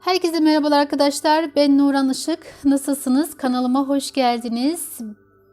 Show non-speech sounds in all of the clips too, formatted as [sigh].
Herkese merhabalar arkadaşlar. Ben Nuran Işık. Nasılsınız? Kanalıma hoş geldiniz.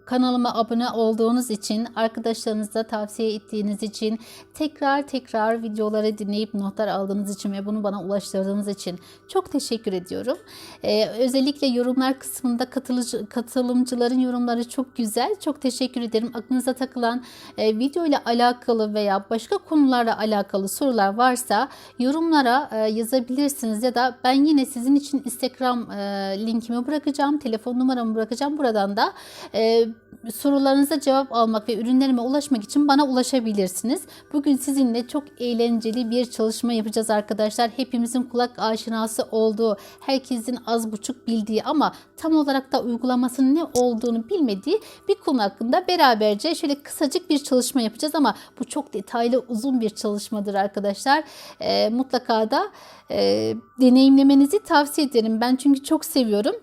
Kanalıma abone olduğunuz için, arkadaşlarınıza tavsiye ettiğiniz için, tekrar tekrar videoları dinleyip notlar aldığınız için ve bunu bana ulaştırdığınız için çok teşekkür ediyorum. Ee, özellikle yorumlar kısmında katılıcı, katılımcıların yorumları çok güzel. Çok teşekkür ederim. Aklınıza takılan e, video ile alakalı veya başka konularla alakalı sorular varsa yorumlara e, yazabilirsiniz ya da ben yine sizin için Instagram e, linkimi bırakacağım, telefon numaramı bırakacağım. Buradan da e, sorularınıza cevap almak ve ürünlerime ulaşmak için bana ulaşabilirsiniz. Bugün sizinle çok eğlenceli bir çalışma yapacağız arkadaşlar. Hepimizin kulak aşinası olduğu, herkesin az buçuk bildiği ama tam olarak da uygulamasının ne olduğunu bilmediği bir konu hakkında beraberce şöyle kısacık bir çalışma yapacağız ama bu çok detaylı uzun bir çalışmadır arkadaşlar. Ee, mutlaka da e, deneyimlemenizi tavsiye ederim. Ben çünkü çok seviyorum.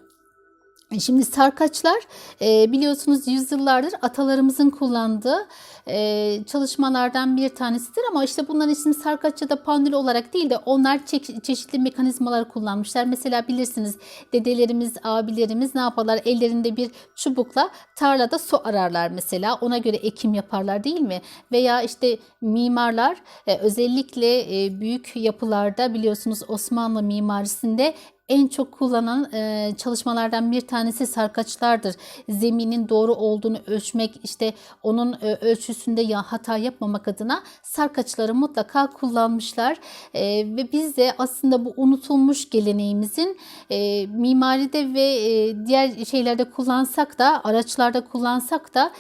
Şimdi sarkaçlar e, biliyorsunuz yüzyıllardır atalarımızın kullandığı e, çalışmalardan bir tanesidir ama işte bunların ismi sarkaç ya da pandül olarak değil de onlar çe- çeşitli mekanizmalar kullanmışlar. Mesela bilirsiniz dedelerimiz, abilerimiz ne yaparlar? Ellerinde bir çubukla tarlada su ararlar mesela. Ona göre ekim yaparlar değil mi? Veya işte mimarlar e, özellikle büyük yapılarda biliyorsunuz Osmanlı mimarisinde en çok kullanılan e, çalışmalardan bir tanesi sarkaçlardır. Zeminin doğru olduğunu ölçmek, işte onun e, ölçüsünde ya hata yapmamak adına sarkaçları mutlaka kullanmışlar. E, ve biz de aslında bu unutulmuş geleneğimizin e, mimaride ve e, diğer şeylerde kullansak da, araçlarda kullansak da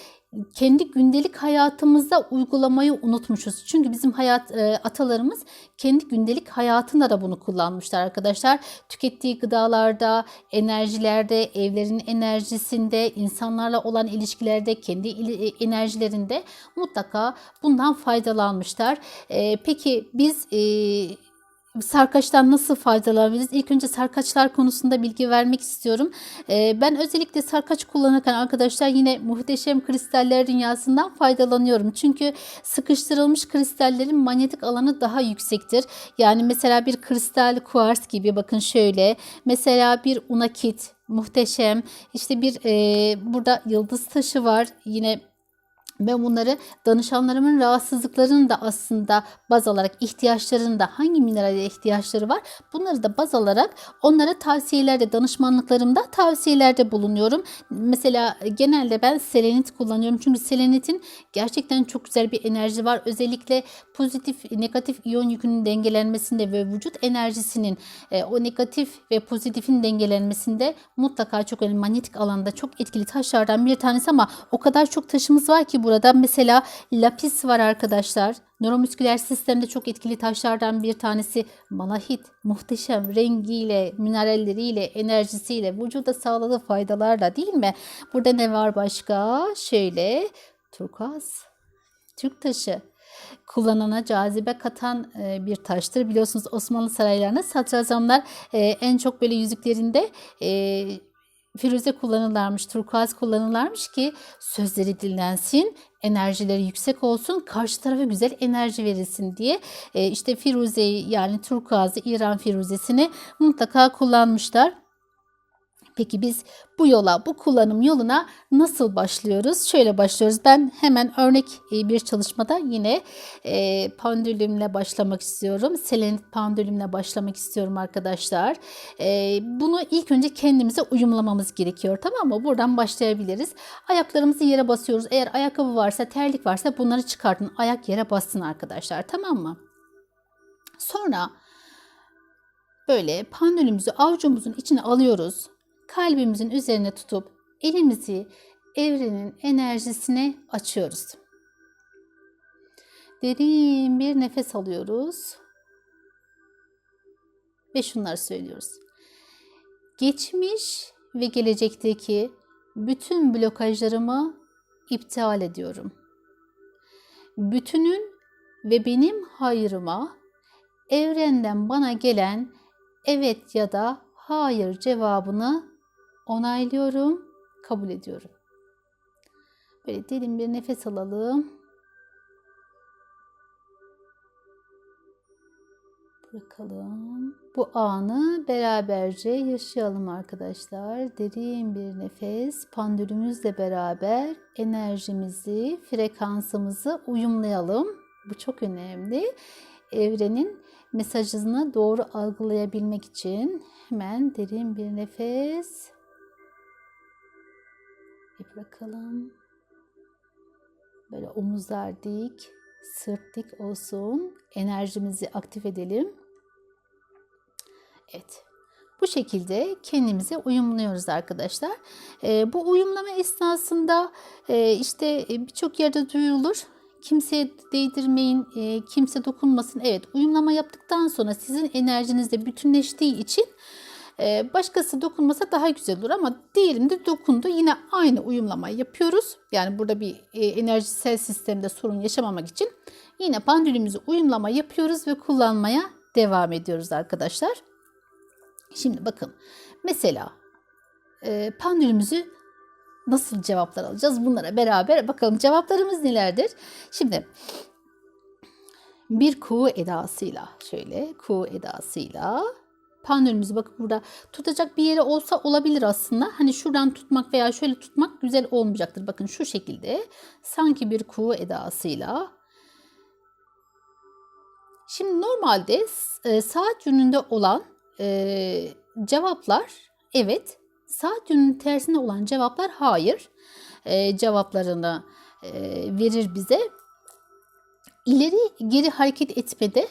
kendi gündelik hayatımızda uygulamayı unutmuşuz. Çünkü bizim hayat e, atalarımız kendi gündelik hayatında da bunu kullanmışlar arkadaşlar. Tükettiği gıdalarda, enerjilerde, evlerin enerjisinde, insanlarla olan ilişkilerde, kendi e, enerjilerinde mutlaka bundan faydalanmışlar. E, peki biz e, sarkaçtan nasıl faydalanabiliriz? İlk önce sarkaçlar konusunda bilgi vermek istiyorum. Ee, ben özellikle sarkaç kullanırken arkadaşlar yine muhteşem kristaller dünyasından faydalanıyorum. Çünkü sıkıştırılmış kristallerin manyetik alanı daha yüksektir. Yani mesela bir kristal kuars gibi bakın şöyle. Mesela bir unakit muhteşem. İşte bir e, burada yıldız taşı var. Yine ben bunları danışanlarımın rahatsızlıklarını da aslında baz alarak ihtiyaçlarını da hangi minerale ihtiyaçları var bunları da baz alarak onlara tavsiyelerde danışmanlıklarımda tavsiyelerde bulunuyorum. Mesela genelde ben selenit kullanıyorum çünkü selenitin gerçekten çok güzel bir enerji var. Özellikle pozitif negatif iyon yükünün dengelenmesinde ve vücut enerjisinin e, o negatif ve pozitifin dengelenmesinde mutlaka çok önemli. Manyetik alanda çok etkili taşlardan bir tanesi ama o kadar çok taşımız var ki burada mesela lapis var arkadaşlar. Nöromüsküler sistemde çok etkili taşlardan bir tanesi malahit. Muhteşem rengiyle, mineralleriyle, enerjisiyle, vücuda sağladığı faydalarla değil mi? Burada ne var başka? Şöyle turkuaz, Türk taşı kullanana cazibe katan e, bir taştır. Biliyorsunuz Osmanlı saraylarında sadrazamlar e, en çok böyle yüzüklerinde e, firuze kullanırlarmış, turkuaz kullanırlarmış ki sözleri dinlensin, enerjileri yüksek olsun, karşı tarafa güzel enerji verilsin diye e, işte firuzeyi yani turkuazı İran firuzesini mutlaka kullanmışlar. Peki biz bu yola, bu kullanım yoluna nasıl başlıyoruz? Şöyle başlıyoruz. Ben hemen örnek e, bir çalışmada yine e, pandülümle başlamak istiyorum. Selenit pandülümle başlamak istiyorum arkadaşlar. E, bunu ilk önce kendimize uyumlamamız gerekiyor. Tamam mı? Buradan başlayabiliriz. Ayaklarımızı yere basıyoruz. Eğer ayakkabı varsa, terlik varsa bunları çıkartın. Ayak yere bassın arkadaşlar. Tamam mı? Sonra böyle pandülümüzü avucumuzun içine alıyoruz kalbimizin üzerine tutup elimizi evrenin enerjisine açıyoruz. Derin bir nefes alıyoruz ve şunları söylüyoruz. Geçmiş ve gelecekteki bütün blokajlarımı iptal ediyorum. Bütünün ve benim hayırıma evrenden bana gelen evet ya da hayır cevabını onaylıyorum, kabul ediyorum. Böyle derin bir nefes alalım. Bırakalım. Bu anı beraberce yaşayalım arkadaşlar. Derin bir nefes, pandülümüzle beraber enerjimizi, frekansımızı uyumlayalım. Bu çok önemli. Evrenin mesajını doğru algılayabilmek için hemen derin bir nefes. Bir bırakalım. Böyle omuzlar dik, sırt dik olsun. Enerjimizi aktif edelim. Evet. Bu şekilde kendimize uyumluyoruz arkadaşlar. E, bu uyumlama esnasında e, işte birçok yerde duyulur. Kimseye değdirmeyin, e, kimse dokunmasın. Evet uyumlama yaptıktan sonra sizin enerjinizle bütünleştiği için e, başkası dokunmasa daha güzel olur ama diyelim de dokundu. Yine aynı uyumlamayı yapıyoruz. Yani burada bir e, enerjisel sistemde sorun yaşamamak için yine pandülümüzü uyumlama yapıyoruz ve kullanmaya devam ediyoruz arkadaşlar. Şimdi bakın mesela e, pandülümüzü nasıl cevaplar alacağız bunlara beraber bakalım cevaplarımız nelerdir. Şimdi bir ku edasıyla şöyle ku edasıyla pandülümüzü bakın burada tutacak bir yeri olsa olabilir aslında. Hani şuradan tutmak veya şöyle tutmak güzel olmayacaktır. Bakın şu şekilde sanki bir ku edasıyla Şimdi normalde e, saat yönünde olan e, cevaplar evet, saat yönünün tersinde olan cevaplar hayır e, cevaplarını e, verir bize. İleri geri hareket etmede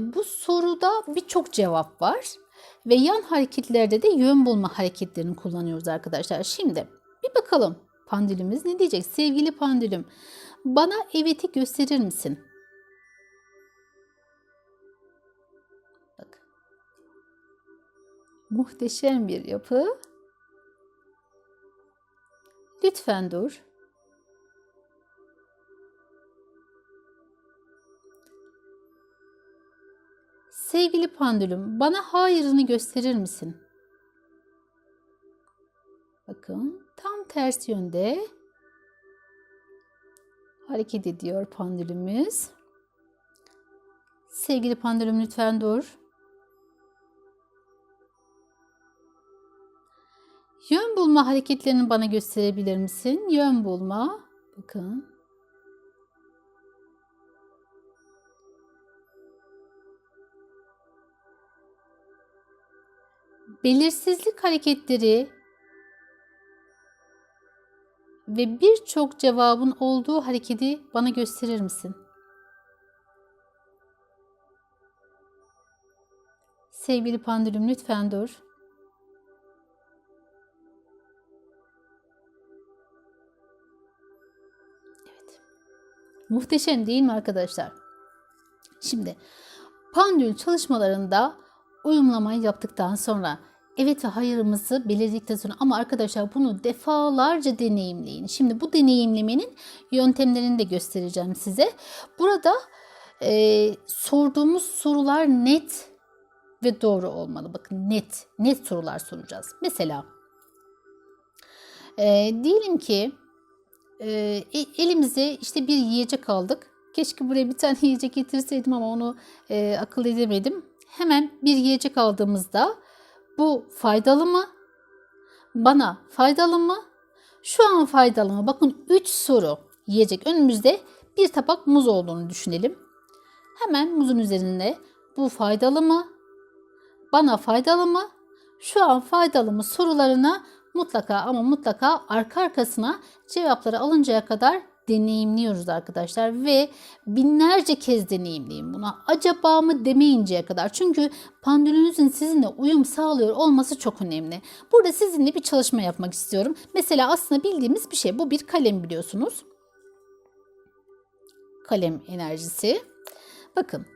bu soruda birçok cevap var ve yan hareketlerde de yön bulma hareketlerini kullanıyoruz arkadaşlar. Şimdi bir bakalım pandülümüz ne diyecek? Sevgili pandülüm bana evet'i gösterir misin? Muhteşem bir yapı. Lütfen dur. Sevgili pandülüm, bana hayırını gösterir misin? Bakın, tam ters yönde hareket ediyor pandülümüz. Sevgili pandülüm lütfen dur. Yön bulma hareketlerini bana gösterebilir misin? Yön bulma. Bakın. Belirsizlik hareketleri ve birçok cevabın olduğu hareketi bana gösterir misin? Sevgili pandülüm lütfen dur. Muhteşem değil mi arkadaşlar? Şimdi pandül çalışmalarında uyumlamayı yaptıktan sonra evet ve hayırımızı belirledikten sonra ama arkadaşlar bunu defalarca deneyimleyin. Şimdi bu deneyimlemenin yöntemlerini de göstereceğim size. Burada e, sorduğumuz sorular net ve doğru olmalı. Bakın net, net sorular soracağız. Mesela e, diyelim ki e, elimize işte bir yiyecek aldık. Keşke buraya bir tane [laughs] yiyecek getirseydim ama onu e, akıl edemedim. Hemen bir yiyecek aldığımızda bu faydalı mı? Bana faydalı mı? Şu an faydalı mı? Bakın 3 soru yiyecek. Önümüzde bir tabak muz olduğunu düşünelim. Hemen muzun üzerinde bu faydalı mı? Bana faydalı mı? Şu an faydalı mı sorularına mutlaka ama mutlaka arka arkasına cevapları alıncaya kadar deneyimliyoruz arkadaşlar ve binlerce kez deneyimleyin buna. Acaba mı demeyinceye kadar. Çünkü pandülünüzün sizinle uyum sağlıyor olması çok önemli. Burada sizinle bir çalışma yapmak istiyorum. Mesela aslında bildiğimiz bir şey. Bu bir kalem biliyorsunuz. Kalem enerjisi. Bakın.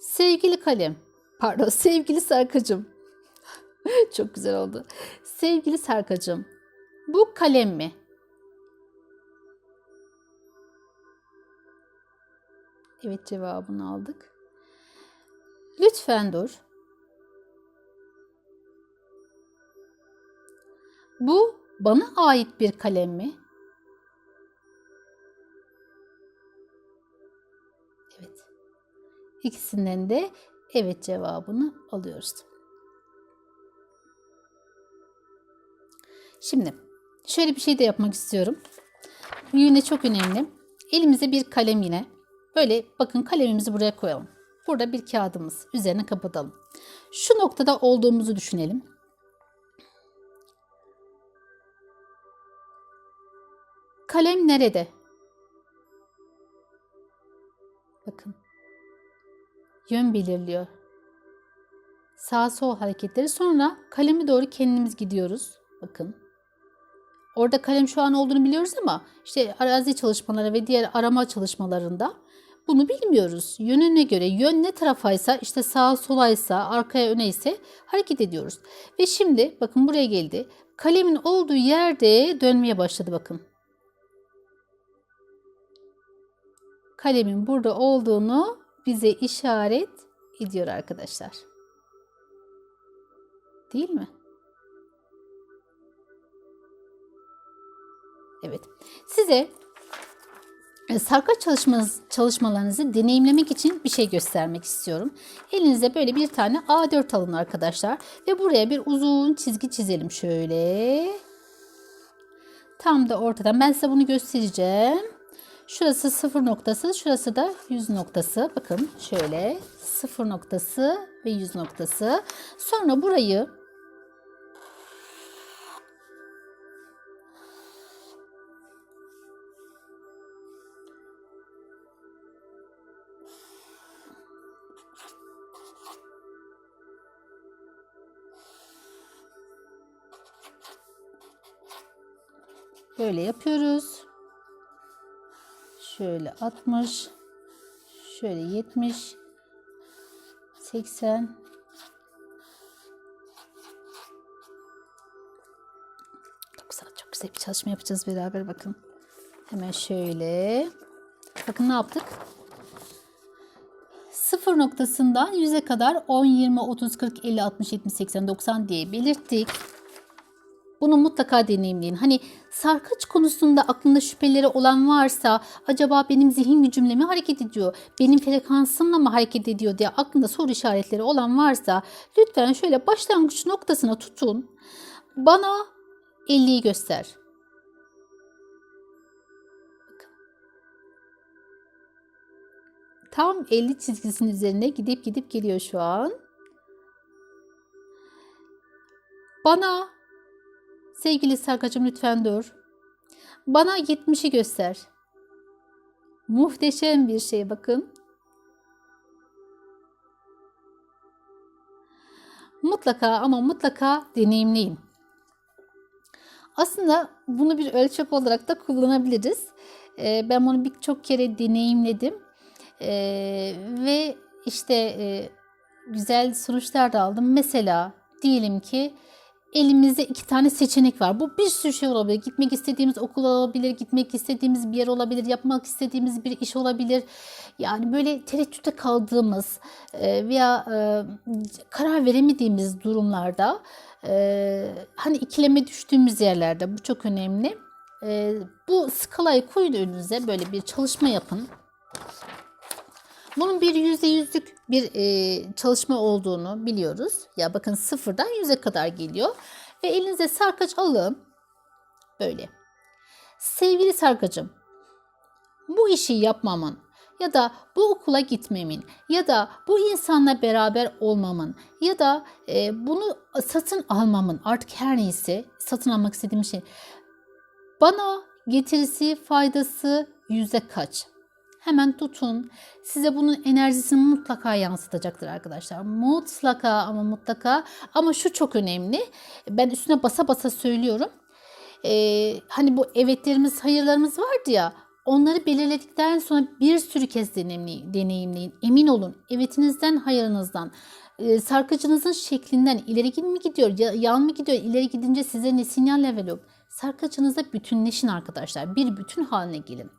Sevgili kalem. Pardon [laughs] sevgili sarkacım. [laughs] Çok güzel oldu. Sevgili Serkacığım, bu kalem mi? Evet cevabını aldık. Lütfen dur. Bu bana ait bir kalem mi? Evet. İkisinden de evet cevabını alıyoruz. Şimdi şöyle bir şey de yapmak istiyorum. Yine çok önemli. Elimize bir kalem yine. Böyle bakın kalemimizi buraya koyalım. Burada bir kağıdımız. Üzerine kapatalım. Şu noktada olduğumuzu düşünelim. Kalem nerede? Bakın. Yön belirliyor. Sağ sol hareketleri. Sonra kalemi doğru kendimiz gidiyoruz. Bakın. Orada kalem şu an olduğunu biliyoruz ama işte arazi çalışmaları ve diğer arama çalışmalarında bunu bilmiyoruz. Yönüne göre yön ne tarafaysa işte sağa solaysa arkaya öne ise hareket ediyoruz. Ve şimdi bakın buraya geldi. Kalemin olduğu yerde dönmeye başladı bakın. Kalemin burada olduğunu bize işaret ediyor arkadaşlar. Değil mi? Evet. Size sarkaç çalışmanız, çalışmalarınızı deneyimlemek için bir şey göstermek istiyorum. Elinize böyle bir tane A4 alın arkadaşlar. Ve buraya bir uzun çizgi çizelim şöyle. Tam da ortadan. Ben size bunu göstereceğim. Şurası sıfır noktası, şurası da yüz noktası. Bakın şöyle sıfır noktası ve yüz noktası. Sonra burayı Böyle yapıyoruz. Şöyle 60. Şöyle 70. 80. Çok güzel, çok güzel bir çalışma yapacağız beraber bakın. Hemen şöyle. Bakın ne yaptık? Sıfır noktasından 100'e kadar 10, 20, 30, 40, 50, 60, 70, 80, 90 diye belirttik. Bunu mutlaka deneyimleyin. Hani sarkaç konusunda aklında şüpheleri olan varsa acaba benim zihin gücümle mi hareket ediyor? Benim frekansımla mı hareket ediyor diye aklında soru işaretleri olan varsa lütfen şöyle başlangıç noktasına tutun. Bana 50'yi göster. Tam 50 çizgisinin üzerine gidip gidip geliyor şu an. Bana Sevgili Sarkacığım lütfen dur. Bana 70'i göster. Muhteşem bir şey bakın. Mutlaka ama mutlaka deneyimleyin. Aslında bunu bir ölçek olarak da kullanabiliriz. Ee, ben bunu birçok kere deneyimledim. Ee, ve işte e, güzel sonuçlar da aldım. Mesela diyelim ki elimizde iki tane seçenek var. Bu bir sürü şey olabilir. Gitmek istediğimiz okul olabilir, gitmek istediğimiz bir yer olabilir, yapmak istediğimiz bir iş olabilir. Yani böyle tereddütte kaldığımız e, veya e, karar veremediğimiz durumlarda e, hani ikileme düştüğümüz yerlerde bu çok önemli. Bu skalayı koyun önünüze böyle bir çalışma yapın. Bunun bir yüzde yüzlük bir e, çalışma olduğunu biliyoruz. Ya bakın sıfırdan yüze kadar geliyor. Ve elinize sarkaç alın. Böyle. Sevgili sarkacım, bu işi yapmamın ya da bu okula gitmemin ya da bu insanla beraber olmamın ya da e, bunu satın almamın artık her neyse satın almak istediğim şey bana getirisi faydası yüzde kaç? Hemen tutun. Size bunun enerjisini mutlaka yansıtacaktır arkadaşlar. Mutlaka ama mutlaka ama şu çok önemli. Ben üstüne basa basa söylüyorum. Ee, hani bu evetlerimiz, hayırlarımız vardı ya Onları belirledikten sonra bir sürü kez deneyimleyin. Emin olun evetinizden, hayırınızdan, e, sarkacınızın şeklinden ileri mi gidiyor, yan mı gidiyor, ileri gidince size ne sinyal veriyor? Sarkacınızda bütünleşin arkadaşlar. Bir bütün haline gelin.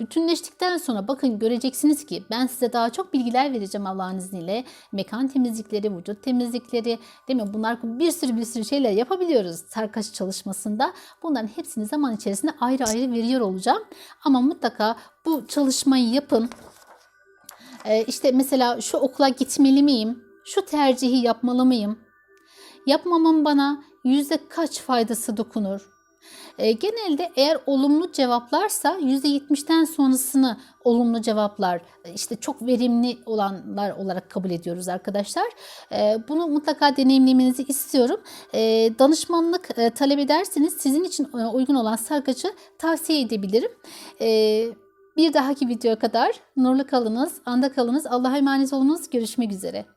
Bütünleştikten sonra bakın göreceksiniz ki ben size daha çok bilgiler vereceğim Allah'ın izniyle. Mekan temizlikleri, vücut temizlikleri değil mi? Bunlar bir sürü bir sürü şeyler yapabiliyoruz sarkaç çalışmasında. Bunların hepsini zaman içerisinde ayrı ayrı veriyor olacağım. Ama mutlaka bu çalışmayı yapın. Ee, işte mesela şu okula gitmeli miyim? Şu tercihi yapmalı mıyım? Yapmamın bana yüzde kaç faydası dokunur? Ee, genelde eğer olumlu cevaplarsa %70'ten sonrasını olumlu cevaplar e, işte çok verimli olanlar olarak kabul ediyoruz arkadaşlar. Ee, bunu mutlaka deneyimlemenizi istiyorum. Ee, danışmanlık e, talep ederseniz sizin için e, uygun olan sarkacı tavsiye edebilirim. Ee, bir dahaki videoya kadar nurlu kalınız, anda kalınız, Allah'a emanet olunuz. Görüşmek üzere.